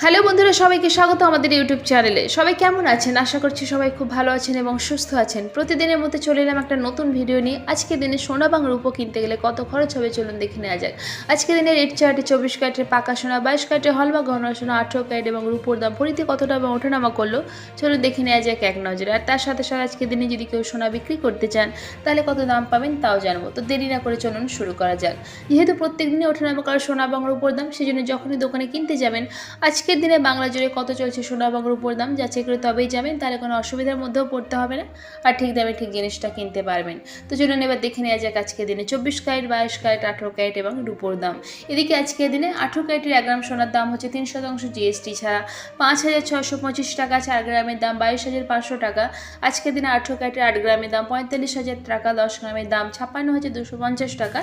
Hello বন্ধুরা, সবাইকে স্বাগত আমাদের ইউটিউব চ্যানেলে। সবাই কেমন আছেন? আশা করছি সবাই খুব ভালো আছেন এবং সুস্থ আছেন। প্রতিদিনের মধ্যে চলে এলাম একটা নতুন ভিডিও নিয়ে। আজকে দিনে সোনা বাং রূপো কিনতে গেলে কত খরচ হবে চলুন দেখে নেওয়া যাক। আজকে দিনে রেড চার্টে চব্বিশ ক্যারেটের পাকা সোনা, বাইশ ক্যারেটে হলমা গহনা সোনা, আঠেরো ক্যারেট এবং রূপোর দাম পরিতে কত টাকা ওঠানামা করল? চলুন দেখে নেওয়া যাক এক নজরে। আর তার সাথে সাথে আজকে দিনে যদি কেউ সোনা বিক্রি করতে চান, তাহলে কত দাম পাবেন তাও জানব। তো দেরি না করে চলুন শুরু করা যাক। যেহেতু প্রত্যেক দিনই ওঠানামা করে সোনা এবং রূপোর দাম সেই জন্য যখনই দোকানে কিনতে যাবেন আজকের দিনে বাংলা জুড়ে কত চলছে সোনা এবং রূপোর দাম যা চেক করে তবেই যাবেন তাহলে কোনো অসুবিধার মধ্যেও পড়তে হবে না। আর ঠিক দামে ঠিক জিনিসটা কিনতে পারবেন। তো চলুন এবার দেখে নেওয়া যাক আজকের দিনে চব্বিশ ক্যারেট, বাইশ ক্যারেট, আঠেরো ক্যারেট এবং রূপোর দাম। এদিকে আজকের দিনে আঠেরো ক্যারেটের এক গ্রাম সোনার দাম হচ্ছে তিন শতাংশ জিএসটি ছাড়া। পাঁচ হাজার ছশো পঁচিশ টাকা চার গ্রামের দাম বাইশ হাজার পাঁচশো টাকা। আজকের দিনে আঠেরো ক্যারেটের আট গ্রামের দাম পঁয়তাল্লিশ হাজার টাকা, দশ গ্রামের দাম ছাপ্পান্ন হাজার দুশো পঞ্চাশ টাকা।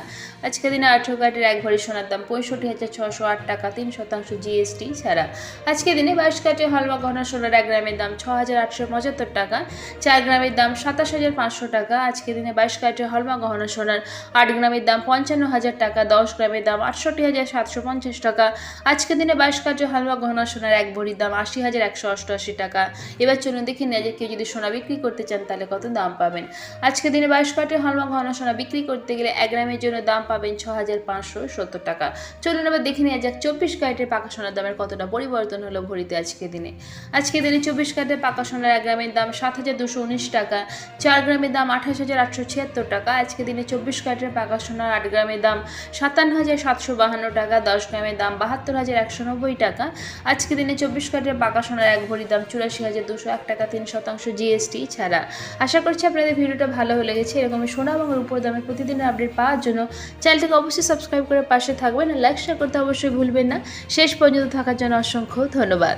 আজকের দিনে আঠেরো ক্যারেটের এক ভরি সোনার দাম পঁয়ষট্টি হাজার ছশো আট টাকা, তিন শতাংশ জিএসটি ছাড়া। আজকের দিনে বাইশ ক্যারেটের হলমা গহনা সোনার এক গ্রামের দাম ছ হাজার আটশো পঁচাত্তর টাকা, চার গ্রামের দাম সাতাশ হাজার পাঁচশো টাকা, আজকের দিনে বাইশ ক্যারেটের হলমা গহনা সোনার আট গ্রামের দাম পঞ্চান্ন হাজার টাকা, দশ গ্রামের দাম আটষট্টি হাজার সাতশো পঞ্চাশ টাকা, আজকের দিনে বাইশ ক্যারেটের হালুয়া গহনা সোনার এক ভরির দাম আশি হাজার একশো অষ্টআশি টাকা। এবার চলুন দেখে নেওয়া কেউ যদি সোনা বিক্রি করতে চান তাহলে কত দাম পাবেন। আজকের দিনে বাইশ ক্যারেটের হালুয়া গহনা সোনা বিক্রি করতে গেলে এক গ্রামের জন্য দাম পাবেন ছ হাজার পাঁচশো সত্তর টাকা। চলুন আবার দেখে নেওয়া যাক চব্বিশ ক্যারেটের পাকা সোনার দামের কতটা পরিবর্তন হলো ভরিতে আজকে দিনে। আজকের দিনে চব্বিশ ক্যারেটের পাকা সোনার এক গ্রামের দাম সাত হাজার দুশো উনিশ টাকা, চার গ্রামের দাম আঠাশ হাজার আটশো ছিয়াত্তর টাকা আজকের দিনে চব্বিশ ক্যারেটের পাকা সোনার আট গ্রামের দাম সাতান্ন হাজার সাতশো বাহান্ন টাকা, দশ গ্রামের দাম বাহাত্তর হাজার একশো নব্বই টাকা। আজকের দিনে চব্বিশ ক্যারেটের পাকা সোনার এক ভরির দাম চুরাশি হাজার দুশো এক টাকা, তিন শতাংশ জিএসটি ছাড়া। আশা করছি আপনাদের ভিডিওটা ভালো হয়ে লেগেছে। এরকমই সোনা এবং উপর দামে প্রতিদিনের আপডেট পাওয়ার জন্য চ্যানেলটিকে অবশ্যই সাবস্ক্রাইব করে পাশে থাকবেন। আর লাইক শেয়ার করতে অবশ্যই ভুলবেন না। শেষ পর্যন্ত থাকার জন্য অসংখ্য ধন্যবাদ।